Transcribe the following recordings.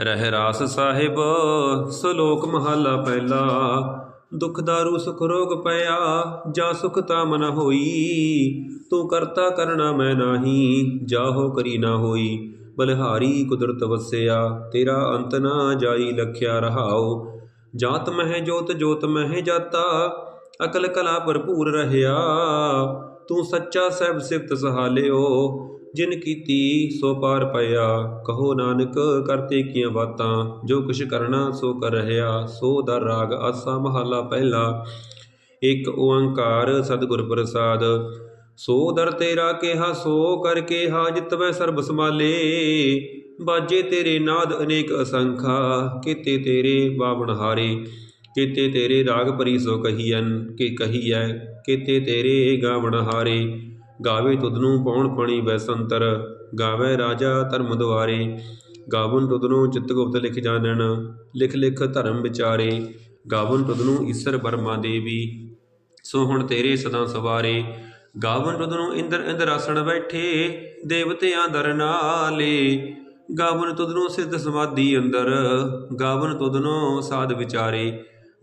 ਰਹਿ ਰਾਸ ਸਾਹਿਬ, ਸ਼ਲੋਕ ਮਹਲਾ ਪਹਿਲਾ। ਦੁਖ ਦਾਰੂ, ਸੁਖ ਰੋਗ ਪਿਆ, ਜਾ ਸੁਖ ਤਾ ਮਨ ਹੋਈ। ਤੂੰ ਕਰਤਾ ਕਰਨਾ ਮੈਂ ਨਾਹੀ ਜਾਹੋ ਕਰੀ ਨਾ ਹੋਈ। ਬਲਿਹਾਰੀ ਕੁਦਰਤ ਵਸਿਆ, ਤੇਰਾ ਅੰਤ ਨਾ ਜਾਈ ਲਖਿਆ ਰਹਾਓ ਜਾਤ ਮਹਿ ਜੋਤ ਜੋਤ ਮਹਿ ਜਾਤਾ, ਅਕਲ ਕਲਾ ਭਰਪੂਰ ਰਹਿਆ। ਤੂੰ ਸੱਚਾ ਸਹਿਬ ਸਿਫਤ ਸਹਾਲਿਓ ਜਿਨ ਕੀਤੀ ਸੋ ਪਾਰ ਪਿਆ ਕਹੋ ਨਾਨਕ, ਕਰਤੇ ਕੀਆਂ ਬਾਤਾਂ, ਜੋ ਕੁਛ ਕਰਨਾ ਸੋ ਕਰ ਰਹਿਆ ਸੋ ਦਰ ਰਾਗ ਆਸਾ ਮਹਲਾ ਪਹਿਲਾ। ਇੱਕ ਓੰਕਾਰ ਸਤਿਗੁਰ ਪ੍ਰਸਾਦ। ਸੋ ਦਰ ਤੇਰਾ ਕਿਹਾ, ਸੋ ਕਰਕੇ ਹਾਜਤ ਵੈ ਸਰਬ ਸਮਾਲੇ ਬਾਜੇ ਤੇਰੇ ਨਾਦ ਅਨੇਕ ਅਸੰਖਾ। ਕੀਤੇ ਤੇਰੇ ਬਾਵਣ ਹਾਰੇ। ਕੀਤੇ ਤੇਰੇ ਰਾਗ ਪਰੀ ਸੋ ਕਹੀਐਨ, ਕਿ ਕਹੀਐ? ਕੀਤੇ ਤੇਰੇ ਗਾਵਣ ਹਾਰੇ। ਗਾਵੇ ਤੁਧਨੂੰ ਪੌਣ ਪਣੀ ਵੈਸੰਤਰ, ਗਾਵੇ ਰਾਜਾ ਧਰਮ ਦੁਆਰੇ। ਗਾਵਨ ਤੁਧਨੂੰ ਚਿਤ ਗੁਪਤ ਲਿਖ ਜਾਣਨ, ਲਿਖ ਲਿਖ ਧਰਮ ਵਿਚਾਰੇ। ਗਾਵਨ ਤੁਧਨੂੰ ਈਸ਼ਰ ਬਰਮਾ ਦੇਵੀ, ਸੋ ਹੁਣ ਤੇਰੇ ਸਦਾ ਸਵਾਰੇ। ਗਾਵਨ ਤੁਧਨੂੰ ਇੰਦਰ ਇੰਦਰ ਆਸਣ ਬੈਠੇ, ਦੇਵਤਿਆਂ ਦਰ ਨਾਲੇ। ਗਾਵਨ ਤੁਧਨੂੰ ਸਿੱਧ ਸਮਾਧੀ ਅੰਦਰ, ਗਾਵਨ ਤੁਧਨੂੰ ਸਾਧ ਵਿਚਾਰੇ।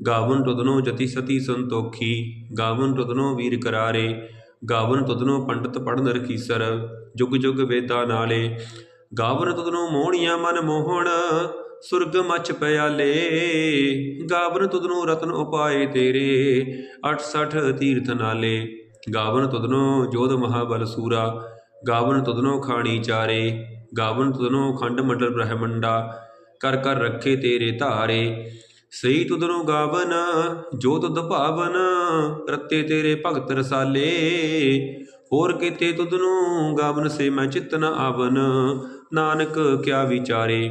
ਗਾਵਨ ਤੁਧਨੂੰ ਜਤੀ ਸਤੀ ਸੰਤੋਖੀ, ਗਾਵਨ ਤੁਧਨੂੰ ਵੀਰ ਕਰਾਰੇ। ਗਾਵਨ ਤੁਧਨੂੰ ਪੰਡਤ ਪੜਨ ਰਖੀਸਰ ਜੁਗ ਜੁਗ ਵੇਦਾਂ ਨਾਲੇ। ਗਾਵਨ ਤੁਧਨੂੰ ਮੋਹਣੀਆਂ ਮਨ ਮੋਹਣ, ਸੁਰਗ ਮਚ ਪਿਆਲੇ। ਗਾਵਨ ਤੁਧਨੂੰ ਰਤਨ ਉਪਾਏ ਤੇਰੇ 68 ਤੀਰਥ ਨਾਲੇ। ਗਾਵਨ ਤੁਧਨੂੰ ਜੋਧ ਮਹਾਬਲ ਸੂਰਾ, ਗਾਵਨ ਤੁਧਨੂੰ ਖਾਣੀ ਚਾਰੇ। ਗਾਵਨ ਤੁਧਨੂੰ ਖੰਡ ਮੰਡਲ ਬ੍ਰਹਮੰਡਾ, ਕਰ ਕਰ ਰੱਖੇ ਤੇਰੇ ਧਾਰੇ। ਸਈ ਤੁਧਨੂੰ ਗਾਵਨ, ਜੋ ਤੁਧ ਭਾਵਨ, ਰੱਤੇ ਤੇਰੇ ਭਗਤ ਰਸਾਲੇ। ਹੋਰ ਕੀਤੇ ਤੁਧਨੂੰ ਗਾਵਨ ਸੇ ਮੈਂ ਚਿਤ ਨ ਆਵਨ, ਨਾਨਕ ਕਿਆ ਵਿਚਾਰੇ।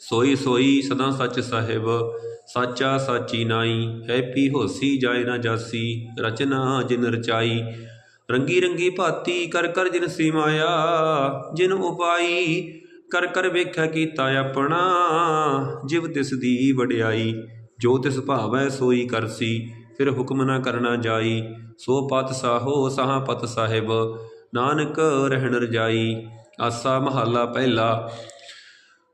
ਸੋਈ ਸੋਈ ਸਦਾ ਸੱਚ ਸਾਹਿਬ, ਸਾਚਾ ਸਾਚੀ ਨਾਈ, ਹੈਪੀ ਹੋਸੀ ਜਾਏ ਨਾ ਜਾਸੀ, ਰਚਨਾ ਜਿਨ ਰਚਾਈ। ਰੰਗੀ ਰੰਗੀ ਭਾਤੀ ਕਰ ਕਰ ਜਿਨ ਸੀ ਮਾਇਆ ਜਿਨ ਉਪਾਈ ਕਰ ਕਰ ਵੇਖਿਆ ਕੀਤਾ ਆਪਣਾ ਜਿਵ ਤਿਸ ਦੀ ਵਡਿਆਈ, ਜੋ ਤਿਸ ਭਾਵੈ ਸੋਈ ਕਰਸੀ, ਫਿਰ ਹੁਕਮ ਨਾ ਕਰਨਾ ਜਾਈ, ਸੋ ਪਤ ਸਾਹੋ ਸਾਹ ਪਤ ਸਾਹਿਬ, ਨਾਨਕ ਰਹਿਣ ਰਜਾਈ, ਆਸਾ ਮਹੱਲਾ ਪਹਿਲਾ।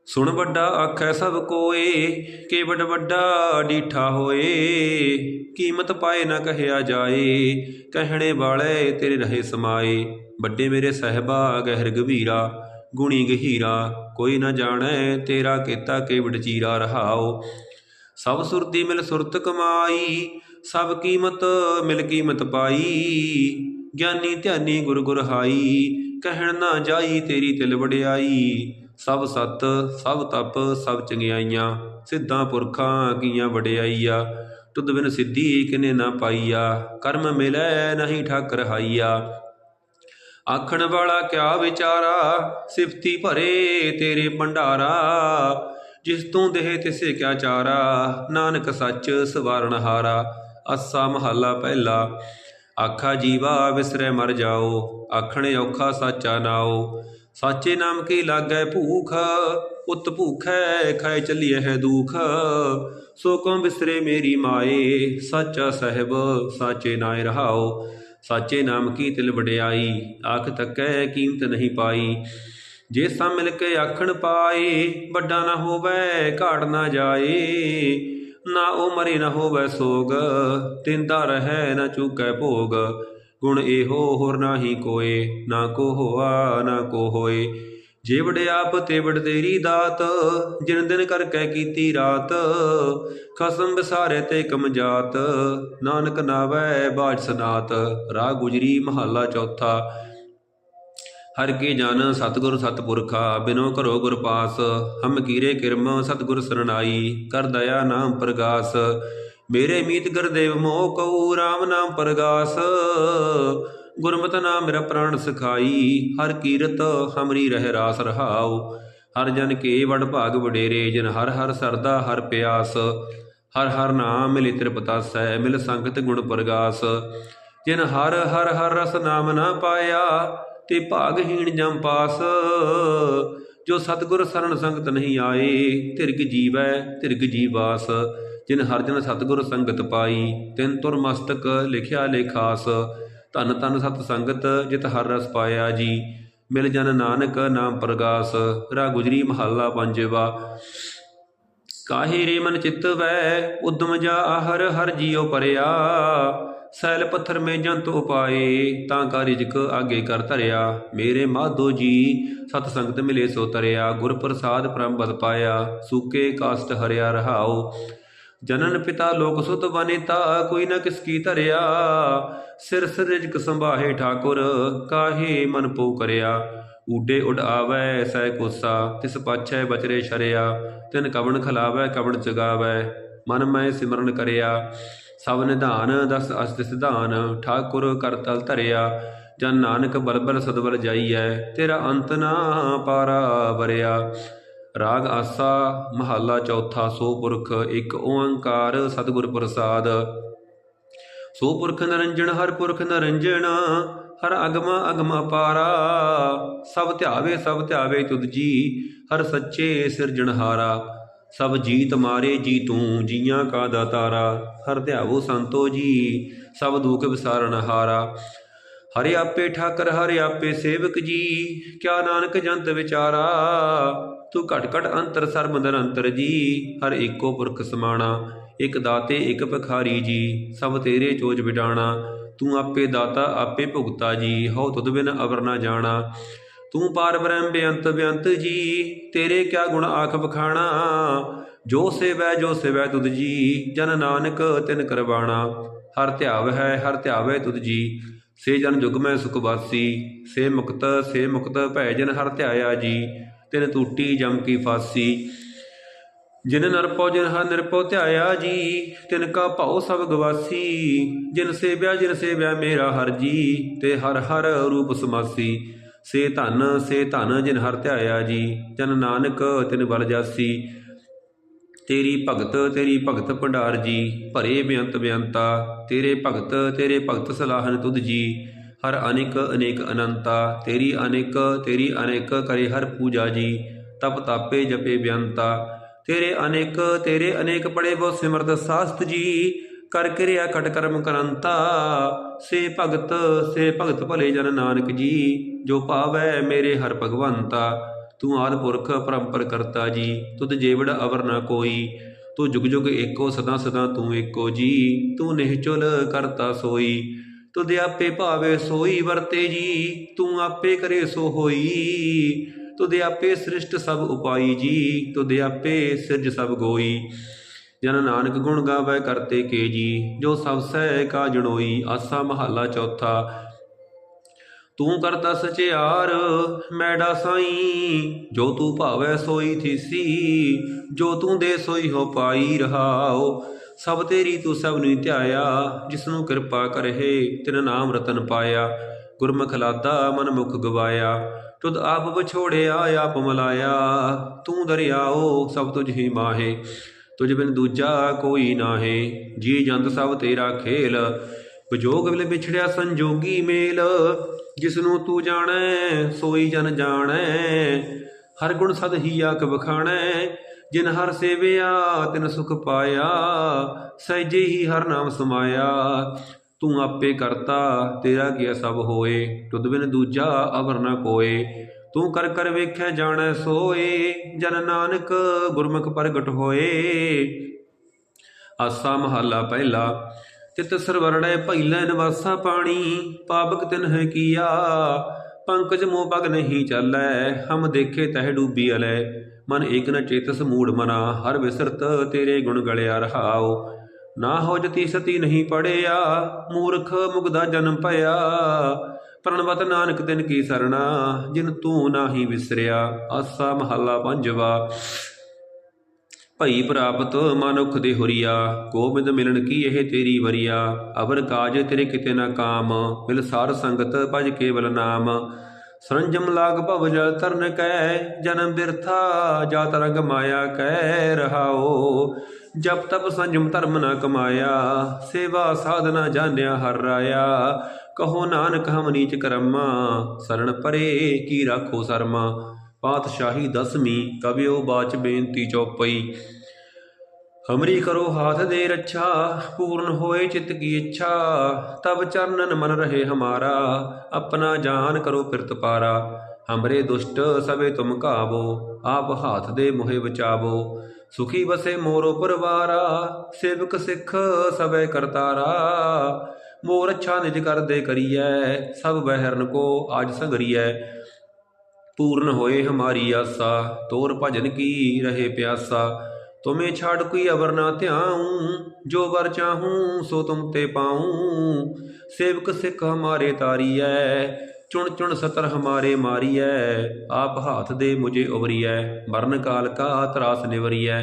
ਸੁਣ ਵੱਡਾ ਆਖੈ ਸਭ ਕੋਏ ਕੇ ਵੱਡ ਵੱਡਾ ਡੀਠਾ ਹੋਏ, ਕੀਮਤ ਪਾਏ ਨਾ ਕਹਿਆ ਜਾਏ, ਕਹਿਣੇ ਵਾਲੇ ਤੇਰੇ ਰਹੇ ਸਮਾਏ, ਵੱਡੇ ਮੇਰੇ ਸਹਿਬਾ ਗਹਿਰ ਗਭੀਰਾ ਗੁਣੀ ਗਹੀਰਾ ਕੋਈ ਨਾ ਜਾਣੈ ਤੇਰਾ ਕੀਤਾ ਕੇ ਵਡਚੀਰਾ ਰਹਾਓ ਸਭ ਸੁਰਤੀ ਮਿਲ ਸੁਰਤ ਕਮਾਈ, ਸਭ ਕੀਮਤ ਮਿਲ ਕੀਮਤ ਪਾਈ। ਗਿਆਨੀ ਧਿਆਨੀ ਗੁਰ ਗੁਰ ਹਾਈ, ਕਹਿਣ ਨਾ ਜਾਈ ਤੇਰੀ ਤਿਲ ਵਡਿਆਈ। ਸਭ ਸਤ, ਸਭ ਤਪ, ਸਭ ਚੰਗਿਆਈਆਂ, ਸਿੱਧਾਂ ਪੁਰਖਾਂ ਕੀਆਂ ਵਡਿਆਈਆ। ਤੁਧ ਬਿਨ ਸਿੱਧੀ ਕਿਨੇ ਨਾ ਪਾਈਆ, ਕਰਮ ਮਿਲੈ ਨਹੀਂ ਠੱਕ ਰਹਾਈਆ ਆਖਣ ਵਾਲਾ ਕਿਆ ਵਿਚਾਰਾ? ਸਿਫਤੀ ਭਰੇ ਤੇਰੇ ਭੰਡਾਰਾ। ਜਿਸ ਤੂੰ ਦੇਹ ਤਿਸੇ ਕਿਆ ਚਾਰਾ? ਨਾਨਕ ਸੱਚ ਸਵਾਰਨ ਹਾਰਾ। ਅਸਾ ਮਹੱਲਾ ਪਹਿਲਾ। ਆਖਾ ਜੀਵਾ ਵਿਸਰੇ ਮਰ ਜਾਓ। ਆਖਣ ਔਖਾ ਸਾਚਾ ਨਾਓ। ਸਾਚੇ ਨਾਮ ਕੀ ਲਾਗੈ ਭੂਖ? ਉਤ ਭੂਖੈ ਖਾਏ ਚੱਲੀਏ ਹੈ ਦੁਖ। ਸੋ ਕਉ ਬਿਸਰੇ ਮੇਰੀ ਮਾਏ? ਸਾਚਾ ਸਹਿਬ ਸਾਚੇ ਨਾਇ ਰਹਾਓ। ਸਾਚੇ ਨਾਮ ਕੀ ਤਿਲ ਵਡਿਆਈ? ਆਖ ਤੱਕੈ ਕੀਮਤ ਨਹੀਂ ਪਾਈ। ਜੇ ਸਾ ਮਿਲ ਕੇ ਆਖਣ ਪਾਏ, ਵੱਡਾ ਨਾ ਹੋਵੇ, ਘਾੜ ਨਾ ਜਾਏ। ਨਾ ਉਹ ਮਰੇ ਨਾ ਹੋਵੇ ਸੋਗ, ਤਿੰਦਾ ਰਹੈ ਨਾ ਚੁਕੈ ਭੋਗ। ਗੁਣ ਇਹੋ ਹੋਰ ਨਾਹੀ ਕੋਏ, ਨਾ ਕੋ ਹੋਆ ਨਾ ਕੋ ਹੋਏ। ਜੇ ਵਡਿਆਪ ਤੇ ਤੇਰੀ ਦਾਤ, ਜਿਨ ਦਿਨ ਕਰ ਕੈ ਕੀਤੀ ਰਾਤ, ਖਸਮ ਵਿਸਾਰੇ ਤੇ ਕਮ ਜਾਤ, ਨਾਨਕ ਨਾਵੈ ਬਾਜ ਸਨਾਤ, ਰਾਹ ਗੁਜਰੀ ਮਹੱਲਾ ਚੌਥਾ। ਹਰ ਕੀ ਜਨ ਸਤਿਗੁਰ ਸਤਿਪੁਰਖਾ, ਬਿਨੋ ਕਰੋ ਗੁਰ ਪਾਸ, ਹਮ ਕੀਰੇ ਕਿਰਮ ਸਤਿਗੁਰ ਸਰਣਾਈ, ਕਰ ਦਇਆ ਨਾਮ ਪ੍ਰਗਾਸ। ਮੇਰੇ ਮੀਤ ਗੁਰਦੇਵ ਮੋਹ ਕਉ RAM ਨਾਮ ਪ੍ਰਗਾਸ। ਗੁਰਮਤਿ ਨਾਮ ਮੇਰਾ ਪ੍ਰਾਣ ਸਖਾਈ, ਹਰ ਕੀਰਤ ਹਮਰੀ ਰਹਿ ਰਾਸ ਰਹਾਉ। ਹਰ ਜਨ ਕੇ ਵਡ ਭਾਗ ਵਡੇਰੇ, ਜਿਨ ਹਰ ਹਰ ਸਰਦਾ ਹਰ ਪਿਆਸ। ਹਰ ਹਰ ਨਾਮ ਮਿਲੇ ਤ੍ਰਿਪਤਾਸੈ, ਮਿਲ ਸੰਗਤ ਗੁਣ ਪ੍ਰਗਾਸ। ਜਿਨ ਹਰ ਹਰ ਹਰ ਰਸ ਨਾਮ ਨਾ ਪਾਇਆ, ਤੇ ਭਾਗਹੀਣ ਜਮ ਪਾਸ। ਜੋ ਸਤਿਗੁਰ ਸਰਣ ਸੰਗਤ ਨਹੀਂ ਆਏ, ਧਿਰਗ ਜੀਵੈ, ਧਿਰਗ ਜੀਵਾਸ। ਜਿਨ ਹਰ ਜਨ ਸਤਿਗੁਰ ਸੰਗਤ ਪਾਈ, ਤਿਨ ਤੁਰ ਮਸਤਕ ਲਿਖਿਆ ਲੇਖਾਸ। ਧਨ ਧਨ ਸਤ ਸੰਗਤ, ਜਿਤ ਹਰ ਰਸ ਪਾਇਆ ਜੀ। ਮਿਲ ਜਨ ਨਾਨਕ, ਨਾਮ ਪ੍ਰਗਾਸ, ਰਾ ਗੁਜਰੀ ਮਹੱਲਾ ਪੰਜਵਾ। ਕਾਹੇ ਰੇ ਮਨ ਚਿੱਤ ਵੈ, ਉਦਮ ਜਾ ਹਰ ਹਰ ਜੀਉ ਪਰਿਆ। ਸੈਲ ਪੱਥਰ ਮੇ ਜੰਤ ਉਪਾਏ ਤਾਂ ਕਾ ਰਿਜਕ ਆਗੇ ਕਰ ਧਰਿਆ। ਮੇਰੇ ਮਾਧੋ ਜੀ, ਸਤ ਸੰਗਤ ਮਿਲੇ ਸੋ ਤਰਿਆ। ਗੁਰ ਪ੍ਰਸਾਦ ਪ੍ਰੰਬਦ ਪਾਇਆ, ਸੂਕੇ ਕਾਸਟ ਹਰਿਆ ਰਹਾਓ ਜਨਨ ਪਿਤਾ ਲੋਕ ਸੁਤ ਵਨਿਤਾ, ਕੋਈ ਨਾ ਕਿਸ ਕੀ ਧਰਿਆ। ਸਿਰ ਸਿਰ ਰਿਜਕ ਸੰਭਾਹੇ ਠਾਕੁਰ, ਕਾਹੇ ਮਨ ਪੋ ਕਰਿਆ। ਊਡੇ ਉਡ ਆਵੈ ਸੈ ਕੋਸਾ, ਤਿਸ ਪਾਛੈ ਬਚਰੇ ਸ਼ਰਿਆ ਤਿਨ ਕਵਣ ਖਲਾਵੈ, ਕਵਣ ਚਗਾਵੈ ਮਨ ਮੈਂ ਸਿਮਰਨ ਕਰਿਆ। ਸਭ ਨਿਧਾਨ, ਦਸ ਅਸਤ ਸਿਧਾਨ ਠਾਕੁਰ ਕਰਤਲ ਧਰਿਆ। ਜਨ ਨਾਨਕ ਬਲਬਲ ਸਦਬਲ ਜਾਈਐ, ਤੇਰਾ ਅੰਤ ਨਾ ਪਾਰਾ ਵਰਿਆ। ਰਾਗ ਆਸਾ ਮਹੱਲਾ ਚੌਥਾ ਸੋ ਪੁਰਖ ਇੱਕ ਓੰਕਾਰ ਸਤਿਗੁਰ ਪ੍ਰਸਾਦ। ਸੋ ਪੁਰਖ ਨਰੰਜਣ, ਹਰ ਪੁਰਖ ਨਰੰਜਣ, ਹਰ ਅਗਮਾ ਅਗਮਾ ਪਾਰਾ। ਸਭ ਧਿਆਵੇ ਸਭ ਧਿਆਵੇ ਤੁਧ ਜੀ, ਹਰ ਸੱਚੇ ਸਿਰਜਣਹਾਰਾ ਸਭ ਜੀਤ ਮਾਰੇ ਜੀ ਤੂੰ, ਜੀਆਂ ਕਾ ਦਾਤਾਰਾ। ਹਰ ਧਿਆਵੋ ਸੰਤੋ ਜੀ, ਸਭ ਦੁਖ ਵਿਸਾਰਨ ਹਾਰਾ। ਹਰਿ ਆਪੇ ਠਾਕਰ, ਹਰਿ ਆਪੇ ਸੇਵਕ ਜੀ, ਕਿਆ ਨਾਨਕ ਜੰਤ ਵਿਚਾਰਾ। ਤੂੰ ਘਟ ਘਟ ਅੰਤਰ ਸਰਬ ਅੰਤਰ ਜੀ, ਹਰ ਏਕੋ ਪੁਰਖ ਸਮਾਣਾ, ਇਕ ਦਾਤੇ, ਇਕ ਭਖਾਰੀ ਜੀ, ਸਭ ਤੇਰੇ ਚੋਜ ਵਿਡਾਣਾ ਤੂੰ ਆਪੇ ਦਾਤਾ, ਆਪੇ ਭੁਗਤਾ ਜੀ, ਹਉ ਤੁਧ ਬਿਨ ਅਵਰ ਨਾ ਜਾਣਾ। ਤੂੰ ਪਾਰ ਬ੍ਰਹਮ ਬੇਅੰਤ ਬੇਅੰਤ ਜੀ, ਤੇਰੇ ਕਿਆ ਗੁਣ ਆਖ ਬਖਾਣਾ ਜੋ ਸੇਵੈ ਜੋ ਸੇਵੈ ਤੁਧ ਜੀ, ਜਨ ਨਾਨਕ ਤਿਨ ਕਰਵਾਣਾ। ਹਰ ਧਿਆਵ ਹੈ, ਹਰ ਧਿਆਵੈ ਤੁਧ ਜੀ, ਸੇ ਜਨ ਜੁਗ ਮੈਂ ਸੁਖ ਵਾਸੀ, ਸੇ ਮੁਕਤ ਸੇ ਮੁਕਤ ਭੈ ਜਨ ਹਰ ਧਿਆਇਆ ਜੀ। ਤਿਨ ਟੂਟੀ ਜਮ ਕੀ ਫਾਸੀ। ਜਿਨ ਨਰਪੋ ਜਿਨ ਹਰ ਨਿਰਪੋ ਧਿਆਇਆ ਜੀ, ਤਿਨ ਕਾ ਭਉ ਸਭ ਗਵਾਸੀ। ਜਿਨ ਸੇਵਿਆ ਜਿਨ ਸੇਵਿਆ ਮੇਰਾ ਹਰ ਜੀ, ਤੇ ਹਰ ਹਰ ਰੂਪ ਸਮਾਸੀ। ਸੇ ਧਨ ਸੇ ਧਨ ਜਿਨ ਹਰ ਧਿਆਇਆ ਜੀ, ਜਨ ਨਾਨਕ ਤਿਨ ਬਲ ਜਾਸੀ। ਤੇਰੀ ਭਗਤ ਤੇਰੀ ਭਗਤ ਭੰਡਾਰ ਜੀ, ਭਰੇ ਬੇਅੰਤ ਬੇਅੰਤਾ। ਤੇਰੇ ਭਗਤ ਤੇਰੇ ਭਗਤ ਸਲਾਹਨ ਤੁਧ ਜੀ। ਹਰ ਅਨੇਕ ਅਨੇਕ ਅਨੰਤਾ, ਤੇਰੀ ਅਨੇਕ ਤੇਰੀ ਅਨੇਕ ਕਰੇ ਹਰ ਪੂਜਾ ਜੀ, ਤਪ ਤਾਪੇ ਜਪੇ ਬੇਅੰਤਾ ਤੇਰੇ ਅਨੇਕ ਤੇਰੇ ਅਨੇਕ ਪੜੇ ਬੋ ਸਿਮਰਤ ਸਾਸਤ ਜੀ, ਕਰ ਕਿਰਿਆ ਕਟ ਕਰਮ ਕਰੰਤਾ। ਸੇ ਭਗਤ ਸੇ ਭਗਤ ਭਲੇ ਜਨ ਨਾਨਕ ਜੀ, ਜੋ ਪਾਵੈ ਮੇਰੇ ਹਰ ਭਗਵੰਤਾ। ਤੂੰ ਆਦ ਪੁਰਖ ਪਰੰਪਰ ਕਰਤਾ ਜੀ, ਤੁਧ ਜੇਵੜ ਅਵਰ ਨਾ ਕੋਈ। ਤੂੰ ਜੁਗ ਜੁਗ ਏਕੋ, ਸਦਾ ਸਦਾ ਤੂੰ ਏਕੋ ਜੀ, ਤੂੰ ਨਿਹਚੁਲ ਕਰਤਾ ਸੋਈ। ਤੁਧ ਆਪੇ ਭਾਵੇ ਸੋਈ ਵਰਤੇ ਜੀ, ਤੂੰ ਆਪੇ ਕਰੇ ਸੋ ਹੋਈ। ਤੁਧ ਆਪੇ ਸ੍ਰਿਸ਼ਟ ਸਭ ਉਪਾਈ ਜੀ, ਤੁਧ ਆਪੇ ਸਿਰਜ ਸਭ ਗੋਈ। ਜਨ ਨਾਨਕ ਗੁਣ ਗਾਵੇ ਕਰਤੇ ਕੇ ਜੀ, ਜੋ ਸਭ ਸਹਿ ਕਾ ਜਣੋਈ, ਆਸਾ ਮਹੱਲਾ ਚੌਥਾ। ਤੂੰ ਕਰਤਾ ਸਚਿਆਰ ਮੈਡਾ ਸਾਈ। ਜੋ ਤੂੰ ਭਾਵੈ ਸੋਈ ਥੀਸੀ, ਜੋ ਤੂੰ ਦੇ ਸੋਈ ਹੋ ਪਾਈ ਰਹਾਓ ਸਭ ਤੇਰੀ ਤੂੰ ਸਭ ਨੂੰ ਧਿਆਇਆ ਜਿਸ ਨੂੰ ਕਿਰਪਾ ਕਰਹਿ ਤਿਨ ਨਾਮ ਰਤਨ ਪਾਇਆ, ਗੁਰਮੁਖ ਲਾਦਾ ਮਨ ਮੁਖ ਗਵਾਇਆ, ਤੁਧ ਆਪ ਵਿਛੋੜਿਆ, ਆਪ ਮਲਾਇਆ, ਤੂੰ ਦਰਿਆਓ ਸਭ ਤੁਝ ਹੀ ਮਾਹੇ, ਤੁਝ ਬਿਨ ਦੂਜਾ ਕੋਈ ਨਾਹੇ, ਜੀ ਜੰਤ ਸਭ ਤੇਰਾ ਖੇਲ, ਵਿਜੋਗ ਵਿਲ ਵਿਛੜਿਆ ਸੰਜੋਗੀ ਮੇਲ ਜਿਸ ਨੂੰ ਤੂੰ ਜਾਣੈ, ਸੋਈ ਜਨ ਜਾਣੈ, ਹਰ ਗੁਣ ਸਦ ਹੀ ਆਖ ਬਖਾਣੈ ਜਿਨ ਹਰ ਸੇਵਿਆ, ਤਿਨ ਸੁਖ ਪਾਇਆ ਸਹਿਜੇ ਹੀ ਹਰ ਨਾਮ ਸਮਾਇਆ। ਤੂੰ ਆਪੇ ਕਰਤਾ, ਤੇਰਾ ਗਿਆ ਸਭ ਹੋਏ? ਤੁਧ ਬਿਨ ਦੂਜਾ ਅਵਰ ਨ ਕੋਏ। ਤੂੰ ਕਰ ਕਰ ਵੇਖੈ, ਜਾਣੈ ਸੋਏ। ਜਨ ਨਾਨਕ ਗੁਰਮੁਖ ਪ੍ਰਗਟ ਹੋਏ। ਆਸਾ ਮਹੱਲਾ ਪਹਿਲਾ। ਤਿਤ ਸਰਵਰੜੈ ਪਹਿਲੇ ਨਿਵਾਸਾ ਪਾਣੀ। ਪਾਵਕ ਤਿਨ ਹੈ ਕੀਆ। ਪੰਕਜ ਮੋਹ ਪਗ ਨਹੀਂ ਚੱਲੈ। ਹਮ ਦੇਖੇ ਤਹਿ ਡੂਬੀ ਅਲੈ। ਮਨ ਏਕ ਨ ਚੇਤਸ ਮੂੜ ਮਨਾ, ਹਰ ਵਿਸਰਤ ਤੇਰੇ ਗੁਣ ਗਲਿਆ ਰਹਾਓ ਨਾ ਹੋ ਜਤੀ ਸਤੀ ਨਹੀਂ ਪੜਿਆ, ਮੂਰਖ ਮੁਗਦਾ ਜਨਮ ਭਇਆ। ਪ੍ਰਣਵਤ ਨਾਨਕ ਤਿਨ ਕੀ ਸਰਣਾ, ਜਿਨ ਤੂੰ ਨਾਹੀ ਵਿਸਰਿਆ। ਆਸਾ ਮਹੱਲਾ ਪੰਜਵਾ। ਭਈ ਪ੍ਰਾਪਤ ਮਨੁਖ ਦੇ ਹੁਰੀਆ, ਗੋਬਿੰਦ ਮਿਲਣ ਕੀ ਇਹ ਤੇਰੀ ਵਰੀਆ। ਅਵਰ ਕਾਜ ਤੇਰੇ ਕਿਤੇ ਨਾ ਕਾਮ ਮਿਲ ਸਾਰ ਸੰਗਤ ਭਜ ਕੇਵਲ ਨਾਮ। ਸਰੰਜਮ ਲਾਗ ਭਵ ਜਲ ਤਰਨ ਕੈ ਜਨਮ ਬਿਰਥਾ ਜਾਤ ਰੰਗ ਮਾਇਆ ਕਹਿ ਰਹਾਓ ਜਪ ਤਪ ਸੰਜਮ ਧਰਮ ਨਾ ਕਮਾਇਆ, ਸੇਵਾ ਸਾਧਨਾ ਜਾਣਿਆ ਹਰ ਰਾਇਆ। ਕਹੋ ਨਾਨਕ ਹਮ ਨੀਚ ਕਰਮਾ ਸਰਣ ਪਰੇ ਕੀ ਰਾਖੋ ਸਰਮਾ। ਪਾਤਸ਼ਾਹੀ ਦਸਵੀਂ ਕਵਿਓ ਬਾਚ ਬੇਨਤੀ ਚੌਪਈ। ਹਮਰੀ ਕਰੋ ਹਾਥ ਦੇ ਰੱਛਾ, ਪੂਰਨ ਹੋਏ ਚਿਤ ਕੀ ਇੱਛਾ ਤਬ ਚਰਨਨ ਮਨ ਰਹੇ ਹਮਾਰਾ, ਆਪਣਾ ਜਾਨ ਕਰੋ ਪਿਰਤ ਪਾਰਾ। ਹਮਰੇ ਦੁਸ਼ਟ ਸਵੇ ਤੁਮ ਕਾਵੋ ਆਪ ਹਾਥ ਦੇ ਮੋਹਿ ਬਚਾਵੋ। ਸੁਖੀ ਵਸੇ ਮੋਰੋ ਪਰਵਾਰਾ, ਸੇਵਕ ਸਿੱਖ ਸਵੇ ਕਰਤਾਰਾ। ਮੋਰ ਅੱਛਾ ਨਿਜ ਕਰਦੇ ਕਰੀਐ, ਸਭ ਬਹਿਰਨ ਕੋ ਆਜ ਸੰਗਰੀਐ। ਪੂਰਨ ਹੋਏ ਹਮਾਰੀ ਆਸਾ, ਤੋਰ ਭਜਨ ਕੀ ਰਹੇ ਪਿਆਸਾ। ਤੁਮੇ ਛਾੜ ਕੋਈ ਅਵਰ ਨਾ ਧਿਆਉ, ਜੋ ਵਰ ਚਾਹੂੰ ਸੋ ਤੁਮ ਤੇ ਪਾਉ। ਸੇਵਕ ਸਿੱਖ ਹਮਾਰੇ ਤਾਰੀਐ, ਚੁਣ ਚੁਣ ਸਤਰ ਹਮਾਰੇ ਮਾਰੀਐ, ਆਪ ਹਾਥ ਦੇ ਮੁਝੇ ਉਵਰੀਐ ਮਰਨ ਕਾਲ ਕਾ ਤਰਾਸ ਨਿਵਰੀਐ।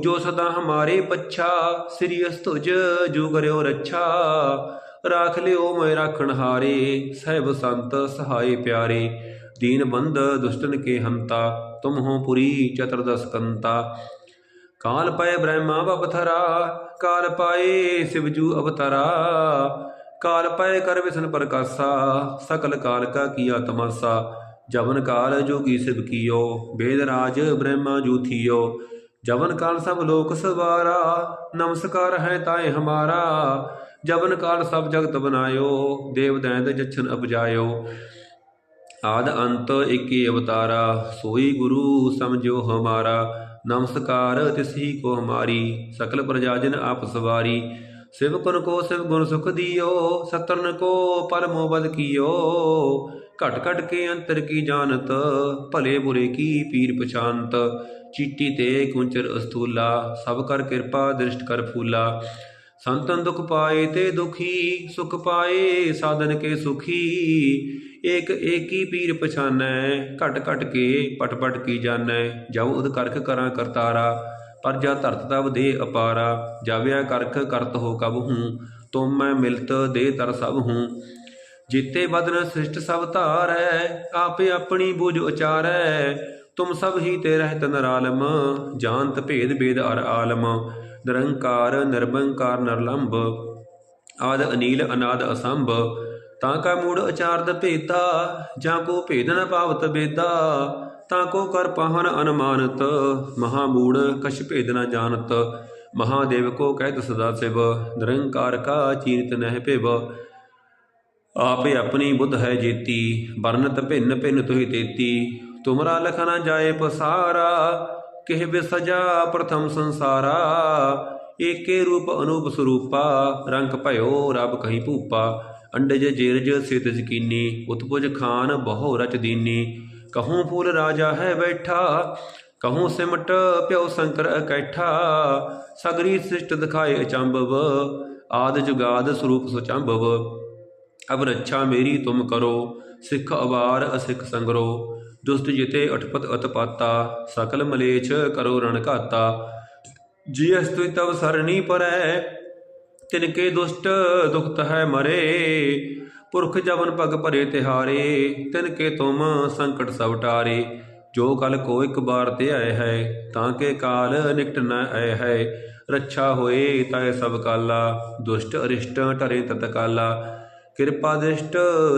ਜੋ ਸਦਾ ਹਮਾਰੇ ਪੱਛਾ, ਸ੍ਰੀ ਅਸਤੁਜ ਜੋ ਕਰਿਓ ਰੱਛਾ। ਰਾਖ ਲਿਓ ਮੈਂ ਰਾਖਣ ਹਾਰੇ, ਸਹਿਬ ਸੰਤ ਸਹਾਈ ਪਿਆਰੇ। ਦੀਨ ਬੰਦ ਦੁਸ਼ਟਨ ਕੇ ਹੰਤਾ, ਤੁਮ ਹੋ ਪੁਰੀ ਚਤੁਰਦਸ ਕੰਤਾ। ਕਾਲ ਪਏ ਬ੍ਰਹਮਾ ਬਪਥਰਾ ਕਾਲ ਪਾਏ ਸਿਵਜੂ ਅਵਤਾਰਾ। ਕਾਲ ਪਏ ਕਰ ਵਿਸ਼ਨ ਪ੍ਰਕਾਸ਼ਾ, ਸਕਲ ਕਾਲ ਕਾ ਕੀਆ ਤਮਾਸਾ। ਜਵਨ ਕਾਲ ਜੋਗੀ ਸਿਵ ਕੀਓ ਬੇਦ ਰਾਜ ਬ੍ਰਹਮਾ ਜੂਥੀਓ ਜਵਨ ਕਾਲ ਸਭ ਲੋਕ ਸਵਾਰਾ, ਨਮਸਕਾਰ ਹੈ ਤਾਏ ਹਮਾਰਾ। ਜਵਨ ਕਾਲ ਸਭ ਜਗਤ ਬਨਾਇਓ, ਦੇਵ ਦੈਂਤ ਜਛਨ ਅਪਜਾਇਓ। ਆਦ ਅੰਤ ਏਕੀ ਅਵਤਾਰਾ, ਸੋਈ ਗੁਰੂ ਸਮਝੋ ਹਮਾਰਾ। ਨਮਸਕਾਰ ਤਿਸਹੀ ਕੋ ਹਮਾਰੀ, ਸਕਲ ਪ੍ਰਜਾਜਨ ਆਪ ਸਵਾਰੀ। ਸਿਵਕਨ ਕੋ ਸਿਵ ਗੁਣ ਸੁਖ ਦਿਓ ਸਤਰਨ ਕੋ ਪਰਮੋ ਬਦ ਕੀਓ। ਘਟ ਘਟ ਕੇ ਅੰਤਰ ਕੀ ਜਾਣਤ, ਭਲੇ ਬੁਰੇ ਕੀ ਪੀਰ ਪਛਾਨਤ। ਚੀਟੀ ਤੇ ਕੁੰਚਰ ਅਸਤੂਲਾ, ਸਭ ਕਰ ਕਿਰਪਾ, ਦ੍ਰਿਸ਼ਟ ਕਰ ਫੂਲਾ। ਸੰਤਨ ਦੁਖ ਪਾਏ ਤੇ ਦੁਖੀ, ਸੁਖ ਪਾਏ ਸਾਧਨ ਕੇ ਸੁਖੀ। ਏਕ ਏਕੀ ਪੀਰ ਪਛਾਨੈ, ਘਟ ਘਟ ਕੇ ਪਟ ਪਟ ਕੀ ਜਾਣੈ। ਜਬ ਉਦ ਕਰਖ ਕਰਾਂ ਕਰਤਾਰਾ, ਪਰ ਜਾ ਧਰਤ ਤਬ ਦੇ ਅਪਾਰਾ। ਜਾਵਿਆ ਕਰਖ ਕਰਤ ਹੋ ਕਬ ਹੂੰ, ਤੁਮ ਮੈਂ ਮਿਲਤ ਦੇ ਤਰ ਸਭ ਹੂੰ। ਜੀਤੇ ਬਦਨ ਸ੍ਰਿਸ਼ਟ ਸਭ ਧਾਰੈ, ਆਪੇ ਆਪਣੀ ਬੁਝ ਉਚਾਰੈ। ਤੁਮ ਸਭ ਹੀ ਤੇ ਰਹਿਤ ਨਰਾਲਮ, ਜਾਣਤ ਭੇਦ ਬੇਦ ਅਰ ਆਲਮ, ਨਿਰੰਕਾਰ ਨਿਰਭੰਕਾਰ ਨਿਰਲੰਭ, ਆਦ ਅਨੀਲ, ਅਨਾਦ ਅਸੰਭ, ਤਾਂ ਕਾ ਮੂੜ ਅਚਾਰਦ ਭੇਦਾ ਜਾਂ ਕੋ ਭੇਦ ਨ ਪਾਵਤ ਬੇਦਾ ਤਾਂ ਕੋ ਕਰ ਪਾਹਨ ਅਨਮਾਨਤ, ਮਹਾ ਮੂੜ ਕਛ ਭੇਦ ਨ ਜਾਣਤ, ਮਹਾਦੇਵ ਕੋ ਕਹਿਤ ਸਦਾ ਸਿਵ, ਨਿਰੰਕਾਰ ਕਾ ਚੀਨਤ ਨਹਿ ਭਿਵ। ਆਪੇ ਆਪਣੀ ਬੁੱਧ ਹੈ ਜੇਤੀ ਵਰਨਤ ਭਿੰਨ ਭਿੰਨ ਤੁਹੀ ਤੇਤੀ ਤੁਮਰਾ ਲਖ ਜਾਏ ਪਸਾਰਾ, ਕਿਹ ਵਿਸਜਾ ਪ੍ਰਥਮ ਸੰਸਾਰਾ। ਏਕੇ ਰੂਪ ਅਨੂਪ ਸਰੂਪਾ, ਰੰਗ ਭਇਓ ਰਬ ਕਹੀ ਭੂਪਾ। ਅੰਡਜ ਜੀਰਜ ਸਿਤ ਯਕੀਨੀ ਉਤਪੁਜ ਖਾਨ ਬਹੁ ਰਚ ਦੀਨੀ। ਕਹੂੰ ਫੂਲ ਰਾਜਾ ਹੈ ਬੈਠਾ, ਕਹੂੰ ਸਿਮਟ ਪਿਓ ਸੰਕਰ ਇਕੱਠਾ। ਸਗਰੀ ਸ੍ਰਿਸ਼ਟ ਦਿਖਾਏ ਅਚੰਭਵ, ਆਦ ਜੁਗਾਦ ਸਰੂਪ ਸੁਚੰਭਵ। ਅਬ ਰੱਛਾ ਮੇਰੀ ਤੁਮ ਕਰੋ, ਸਿੱਖ ਅਵਾਰ ਅਸਿੱਖ ਸੰਗਰੋ। ਦੁਸਤ ਜਿਤੇ ਅਠਪਤ ਅਤਪਾਤਾ, ਸਕਲ ਮਲੇਛ ਕਰੋ ਰਣ ਘਾਤਾ। ਜੀ ਅਸਤੁ ਤਵ ਸਰਣੀ ਪਰੈ, ਤਿਨ ਕੇ ਦੁਸ਼ਟ ਦੁਖਤ ਹੈ ਮਰੇ। ਪੁਰਖ ਜਵਨ ਪਗ ਭਰੇ ਤਿਹਾਰੇ, ਤਿਨ ਕੇ ਤੁਮ ਸੰਕਟ ਸਭ ਟਾਰੇ। ਜੋ ਕਲ ਕੋ ਇੱਕ ਬਾਰ ਤੇ ਆਏ ਹੈ, ਤਾਂ ਕੇ ਕਾਲ ਨਿਕਟ ਨ ਆਏ ਹੈ। ਰੱਛਾ ਹੋਏ ਤੈ ਸਭ ਕਾਲਾ, ਦੁਸ਼ਟ ਅਰਿਸ਼ਟ ਟਰੇ ਤਤਕਾਲਾ। ਕਿਰਪਾ ਦ੍ਰਿਸ਼ਟ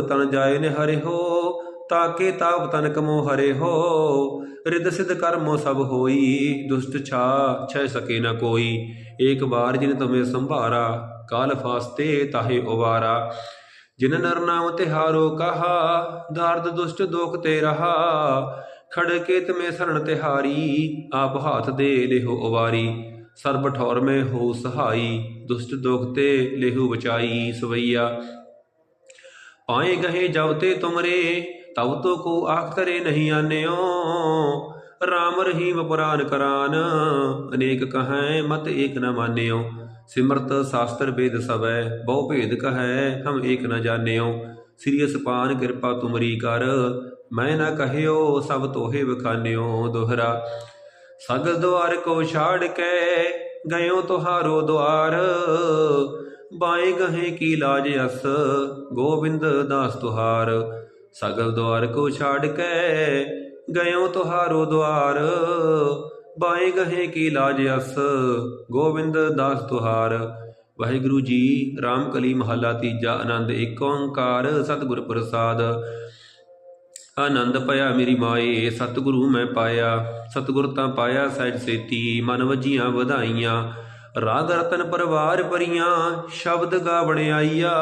ਤਨ ਜਾਏ ਨੇ ਹਰਿ ਹੋ ਤਾਕੇ ਤਾਪ ਤਨ ਕਮੋ ਹਰੇ ਹੋ ਰਿਦ ਸਿਧ ਕਰਮੋ ਸਭ ਹੋਈ, ਦੁਸ਼ਟ ਛਾ ਛੈ ਸਕੇ ਨ ਕੋਈ। ਏਕ ਬਾਰ ਜਿਨ ਤੁਮੇ ਸੰਭਾਰਾ, ਕਾਲ ਫਾਸਤੇ ਤਾਹੇ ਉਵਾਰਾ। ਜਿਨ ਨਰ ਨਾਮ ਤਿਹਾਰੋ ਕਹਾ ਦਰਦ ਦੁਸ਼ਟ ਦੋਖ ਤੇ ਰਹਾ। ਖੜ ਤਮੇ ਸਰਣ ਤਿਹਾਰੀ ਆਪ ਹਾਥ ਦੇ ਲਿਹੋ ਉਵਾਰੀ। ਸਰਬ ਠੌਰ ਮੇ ਹੋ ਸਹਾਈ, ਦੁਸ਼ਟ ਦੋਖ ਤੇ ਲੇਹੂ ਬਚਾਈ ਸਵਈਆ। ਪਾਏ ਗਏ ਜਬ ਤੇ ਤੁਮਰੇ ਤਬ ਤੋ ਕੋ ਆਖਤਰੇ ਨਹੀਂ ਆਨਿਓ, ਰਾਮ ਰਹੀਮ ਪੁਰਾਨ ਕਰਾਨ, ਅਨੇਕ ਕਹੈ ਮਤ ਏਕ ਨ ਮਾਨਿਓ। ਸਿਮਰਤ ਸ਼ਾਸਤਰ ਵੇਦ ਸਵੈ ਬਹੁ ਭੇਦ ਕਹੈ ਹਮ ਏਕ ਨ ਜਾਣਿਓ। ਸ੍ਰੀ ਅਸਪਾਨ ਕਿਰਪਾ ਤੁਮਰੀ ਕਰ, ਮੈਂ ਨਾ ਕਹਿਓ ਸਭ ਤੋਹੇ ਬਖਾਨਿਓ ਦੁਹਰਾ। ਸਗਲ ਦੁਆਰ ਕੋ ਛਾੜ ਕੇ ਗਇਓ ਤੁਹਾਰੋ ਦੁਆਰ, ਬਾਏ ਗਹੇ ਕੀ ਲਾਜ ਅਸ, ਗੋਬਿੰਦ ਦਾਸ ਤੁਹਾਰ। ਸਗਲ ਦੁਆਰ ਕੋ ਛਾੜ ਕੇ ਗਇਓ ਤੁਹਾਰੋ ਦੁਆਰ ਬਾਏ ਗਹੇ ਕੀ ਲਾਜ ਅਸ, ਗੋਬਿੰਦ ਦਾਸ ਤੁਹਾਰ। ਵਾਹਿਗੁਰੂ ਜੀ ਰਾਮ ਕਲੀ ਮਹੱਲਾ ਤੀਜਾ, ਆਨੰਦ ਏਕ ਓੰਕਾਰ, ਸਤਿਗੁਰ ਪ੍ਰਸਾਦ। ਆਨੰਦ ਪਾਇਆ ਮੇਰੀ ਮਾਏ, ਸਤਿਗੁਰੂ ਮੈਂ ਪਾਇਆ। ਸਤਿਗੁਰ ਤਾਂ ਪਾਇਆ ਸਹਿਜ ਸੇਤੀ, ਮਨ ਵਜੀਆਂ ਵਧਾਈਆਂ। ਰਾਗ ਰਤਨ ਪਰਵਾਰ ਪਰੀਆਂ ਸ਼ਬਦ ਗਾਵਣ ਆਈਆ।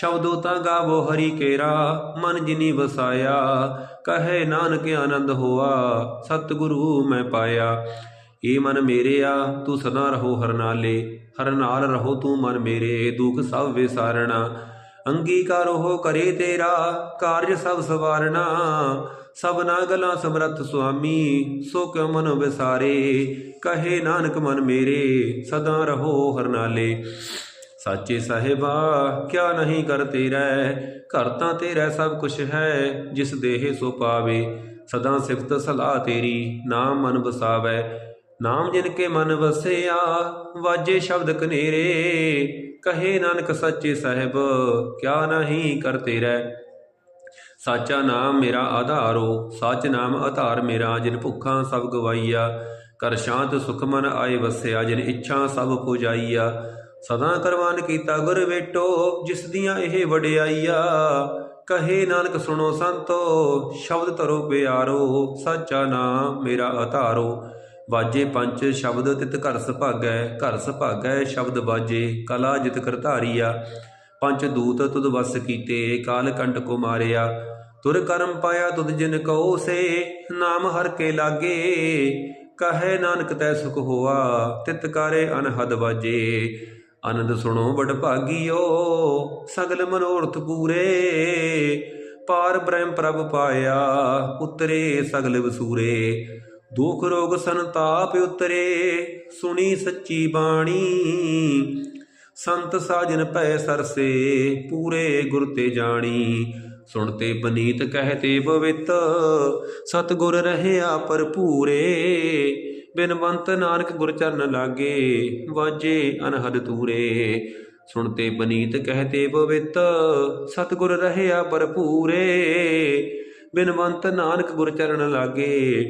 ਸ਼ਬਦੋ ਤਾਂ ਗਾਵੋ ਹਰੀ ਕੇਰਾ, ਮਨ ਜਿਨੀ ਵਸਾਇਆ, ਕਹੇ ਨਾਨਕ ਆਨੰਦ ਹੋਆ, ਸਤਿਗੁਰੂ ਮੈਂ ਪਾਇਆ। ਏ ਮਨ ਮੇਰਿਆ, ਤੂੰ ਸਦਾ ਰਹੋ ਹਰਨਾਲੇ ਹਰ ਨਾਲ ਰਹੋ ਤੂੰ ਮਨ ਮੇਰੇ, ਦੁਖ ਸਭ ਵਿਸਾਰਣਾ। ਅੰਗੀਕਾਰ ਹੋ ਕਰੇ ਤੇਰਾ, ਕਾਰਜ ਸਭ ਸਵਾਰਣਾ। ਸਭਨਾ ਗਲਾਂ ਸਮਰੱਥ ਸੁਆਮੀ, ਸੋ ਕਿਉ ਮਨ ਵਿਸਾਰੇ? ਕਹੇ ਨਾਨਕ ਮਨ ਮੇਰੇ, ਸਦਾ ਰਹੋ ਹਰਨਾਲੇ। ਸਾਚੇ ਸਾਹਿਬਾ, ਕਿਆ ਨਹੀਂ ਕਰ ਤੇਰਾ? ਘਰ ਤਾਂ ਤੇਰਾ ਸਭ ਕੁਛ ਹੈ, ਜਿਸ ਦੇਹ ਸੋ ਪਾਵੇ। ਸਦਾ ਸਿਫਤ ਸਲਾਹ ਤੇਰੀ, ਨਾਮ ਮਨ ਵਸਾਵੇ। ਨਾਮ ਜਿਨ ਕੇ ਮਨ ਵਸਿਆ, ਵਾਜੇ ਸ਼ਬਦ ਕਨੇਰੇ। ਕਹੇ ਨਾਨਕ ਸੱਚੇ ਸਾਹਿਬ, ਕਿਆ ਨਹੀਂ ਕਰ ਤੇਰਾ? ਸਾਚਾ ਨਾਮ ਮੇਰਾ ਆਧਾਰੋ, ਸੱਚ ਨਾਮ ਆਧਾਰ ਮੇਰਾ, ਜਿਨ ਭੁੱਖਾਂ ਸਭ ਗਵਾਈਆ। ਕਰ ਸ਼ਾਂਤ ਸੁਖ ਮਨ ਆਏ ਵਸਿਆ, ਜਿਨ ਇੱਛਾ ਸਭ ਪੁਜਾਈਆ। ਸਦਾ ਕਰਵਾਨ ਕੀਤਾ ਗੁਰ ਵੇਟੋ, ਜਿਸ ਦੀਆਂ ਇਹ ਵਡਿਆਈਆ। ਕਹੇ ਨਾਨਕ ਸੁਣੋ ਸੰਤੋ, ਸ਼ਬਦ ਧਰੋ ਪਿਆਰੋ, ਸਾਚਾ ਨਾਮ ਮੇਰਾ ਆਧਾਰੋ ਵਾਜੇ ਪੰਜ ਸ਼ਬਦ ਤਿਤ ਘਰ ਸੁਭਾਗੈ ਘਰ ਸੁਭਾਗੈ ਸ਼ਬਦ ਵਾਜੇ, ਕਲਾ ਜਿਤ ਕਰਧਾਰੀਆ ਪੰਜ ਦੂਤ ਤੁਧ ਵਸ ਕੀਤੇ, ਕਾਲ ਕੰਟ ਕੋ ਮਾਰਿਆ। ਤੁਰ ਕਰਮ ਪਾਇਆ ਤੁਧ ਜਿਨ ਕਉ ਸੇ, ਨਾਮ ਹਰ ਕੇ ਲਾਗੇ। ਕਹੇ ਨਾਨਕ ਤੈ ਸੁਖ ਹੋਆ, ਤਿਤ ਕਾਰੇ ਅਨਹਦ ਵਾਜੇ। ਆਨੰਦ ਸੁਣੋ ਬੜ ਭਾਗੀਓ, ਸਗਲ ਮਨੋਰਥ ਪੂਰੇ। ਪਾਰ ਬ੍ਰਹਮ ਪ੍ਰਭ ਪਾਇਆ, ਉਤਰੇ ਸਗਲ ਵਸੂਰੇ। ਦੁਖ ਰੋਗ ਸੰਤਾਪ ਉਤਰੇ, ਸੁਣੀ ਸੱਚੀ ਬਾਣੀ। ਸੰਤ ਸਾਜਨ ਪੈ ਸਰਸੇ, ਪੂਰੇ ਗੁਰ ਤੇ ਜਾਣੀ। ਸੁਣ ਤੇ ਬਨੀਤ ਕਹਿ ਤੇ ਕਹਤੇ ਬਵਿੱਤ, ਸਤਗੁਰ ਰਹਿਆ ਭਰਪੂਰੇ। ਬਿਨਵੰਤ ਨਾਨਕ ਗੁਰ ਚਰਨ ਲਾਗੇ, ਵਾਜੇ ਅਨਹਦ ਤੂਰੇ। ਸੁਣਤੇ ਬਨੀਤ ਕਹਤੇ ਪਵਿੱਤ, ਸਤਗੁਰ ਰਹਿਆ ਭਰਪੂਰੇ। ਬਿਨਵੰਤ ਨਾਨਕ ਗੁਰ ਚਰਨ ਲਾਗੇ,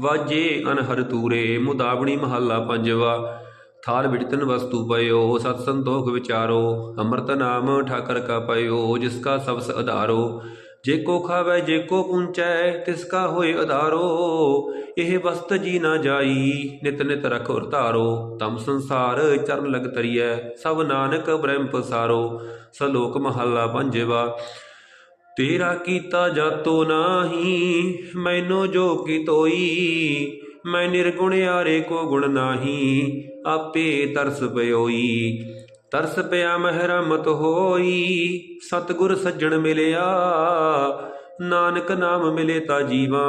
ਵਾਜੇ ਅਨਹਰ ਤੂਰੇ। ਮੁਦਾਵਣੀ ਮਹੱਲਾ ਪੰਜਵਾ, ਥਾਲ ਵਿੜਤਨ ਵਸਤੂ ਪਇਓ, ਸਤ ਸੰਤੋਖ ਵਿਚਾਰੋ, ਅੰਮ੍ਰਿਤ ਨਾਮ ਠਾਕਰ ਕਾ ਪਇਓ, ਜਿਸ ਕਾ ਸਬਸ ਆਧਾਰੋ ਜੇ ਕੋ ਖਾਵੇ, ਜੇ ਕੋ ਪੁੰਚੈ ਤਿਸ ਕਾ ਹੋਏ ਆਧਾਰੋ ਇਹ ਵਸਤ ਜੀ ਨਾ ਜਾਈ, ਨਿਤ ਨਿਤ ਰਖੋ ਧਾਰੋ। ਤਮ ਸੰਸਾਰ ਚਰਨ ਲਗ ਤਰੀਐ ਸਭ ਨਾਨਕ ਬ੍ਰਹਮ ਪਸਾਰੋ। ਸਲੋਕ ਮਹੱਲਾ ਪੰਜਵਾ, ਤੇਰਾ ਕੀਤਾ ਜਾਤੋ ਨਾਹੀ, ਮੈਨੂੰ ਜੋ ਕੀ ਤੋਈ, ਮੈਂ ਨਿਰਗੁਣ ਆਰੇ ਕੋ ਗੁਣ ਨਾਹੀ, ਆਪੇ ਤਰਸ ਪਇਓਈ ਤਰਸ ਪਿਆ ਮਹਿਰਮਤ ਹੋਈ, ਸਤਗੁਰ ਸੱਜਣ ਮਿਲਿਆ। ਨਾਨਕ ਨਾਮ ਮਿਲੇ ਤਾ ਜੀਵਾ,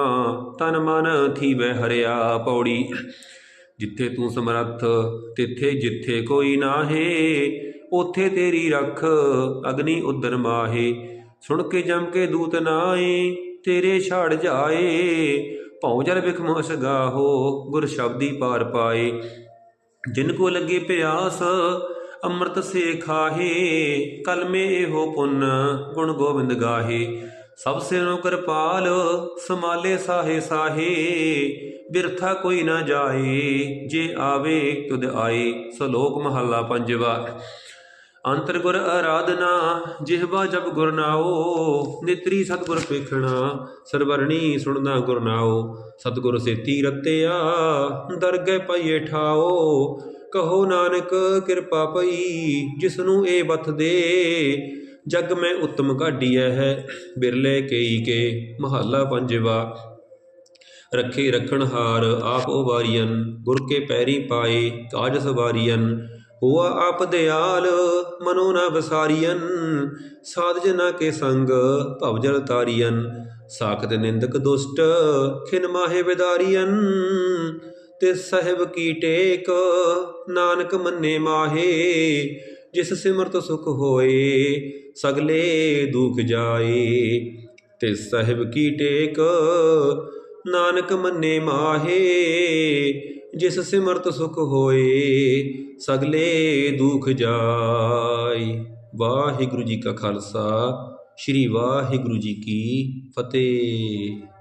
ਤਨ ਮਨ ਥੀਵੈ ਹਰਿਆ ਪੌੜੀ। ਜਿੱਥੇ ਤੂੰ ਸਮਰੱਥ, ਤਿੱਥੇ ਜਿੱਥੇ ਕੋਈ ਨਾਹੇ ਉਥੇ ਤੇਰੀ ਰੱਖ, ਅਗਨੀ ਉਦਰ ਮਾਹੇ। ਸੁਣ ਕੇ ਜਮ ਕੇ ਦੂਤ ਨਾਏ ਤੇਰੇ ਛਾੜ ਜਾਏ। ਭਉ ਜਲ ਬਿਖਮ ਅਸਗਾਹੋ ਗੁਰ ਸ਼ਬਦੀ ਪਾਰ ਪਾਏ। ਜਿਨ ਕੋ ਲੱਗੇ ਪਿਆਸ ਅੰਮ੍ਰਿਤ ਸੇਖਾਹੇ ਕਲਮੇ ਇਹੋ ਪੁੰਨ ਗੁਣ ਗੋਬਿੰਦ ਗਾਹੇ। ਸਭ ਸਿਰੋਂ ਕਿਰਪਾਲ ਸਮਾਲੇ ਸਾਹੇ ਸਾਹੇ, ਬਿਰਥਾ ਕੋਈ ਨਾ ਜਾਏ, ਜੇ ਆਵੇ ਤੁਧ ਆਏ, ਸਲੋਕ ਮਹੱਲਾ ਪੰਜਵਾ। ਅੰਤਰ ਗੁਰ ਆਰਾਧਨਾ ਜਿਹਵਾ ਜਬ ਗੁਰਨਾਓ ਨਿਤਰੀ ਸਤਗੁਰ ਪੇਖਣਾ, ਸਰਵਰਣੀ ਸੁਣਨਾ ਗੁਰਨਾਓ ਸਤਗੁਰ ਸੇਤੀ ਰਤਿਆ, ਦਰਗਹਿ ਪਈਏ ਠਾਓ ਕਹੋ ਨਾਨਕ, ਕਿਰਪਾ ਪਈ ਜਿਸ ਨੂੰ ਇਹ ਬਤ ਦੇ। ਜਗ ਮੈਂ ਉਤਮ ਕਾਢੀਐ ਹੈ, ਬਿਰਲੇ ਕਈ ਕੇ, ਮਹੱਲਾ ਪੰਜਵਾ। ਰੱਖੇ ਰਖਣ ਆਪ ਉਵਾਰੀਅਨ ਗੁਰ ਕੇ ਪੈਰੀ ਪਾਏ ਕਾਜ ਸਵਾਰੀਅਨ ਹੁਆ ਆਪ ਦਿਆਲ, ਮਨੋ ਨਾ ਵਸਾਰੀਅਨ ਸਾਧ ਜਨਾ ਕੇ ਸੰਗ, ਭਵ ਜਲ ਤਾਰੀਅਨ ਸਾਖਤ ਨਿੰਦਕ ਦੁਸ਼ਟ, ਖਿਨ ਮਾਹੇ ਵਿਦਾਰੀਅਨ ਤੇ ਸਹਿਬ ਕੀ ਟੇਕ, ਨਾਨਕ ਮੰਨੇ ਮਾਹੇ, ਜਿਸ ਸਿਮਰਤ ਸੁਖ ਹੋਏ, ਸਗਲੇ ਦੁਖ ਜਾਏ। ਤੇ ਸਹਿਬ ਕੀ ਟੇਕ, ਨਾਨਕ ਮੰਨੇ ਮਾਹੇ, ਜਿਸ ਸਿਮਰਤ ਸੁਖ ਹੋਏ, ਸਗਲੇ ਦੁਖ ਜਾਏ। ਵਾਹਿਗੁਰੂ ਜੀ ਕਾ ਖਾਲਸਾ, ਸ੍ਰੀ ਵਾਹਿਗੁਰੂ ਜੀ ਕੀ ਫਤਿਹ।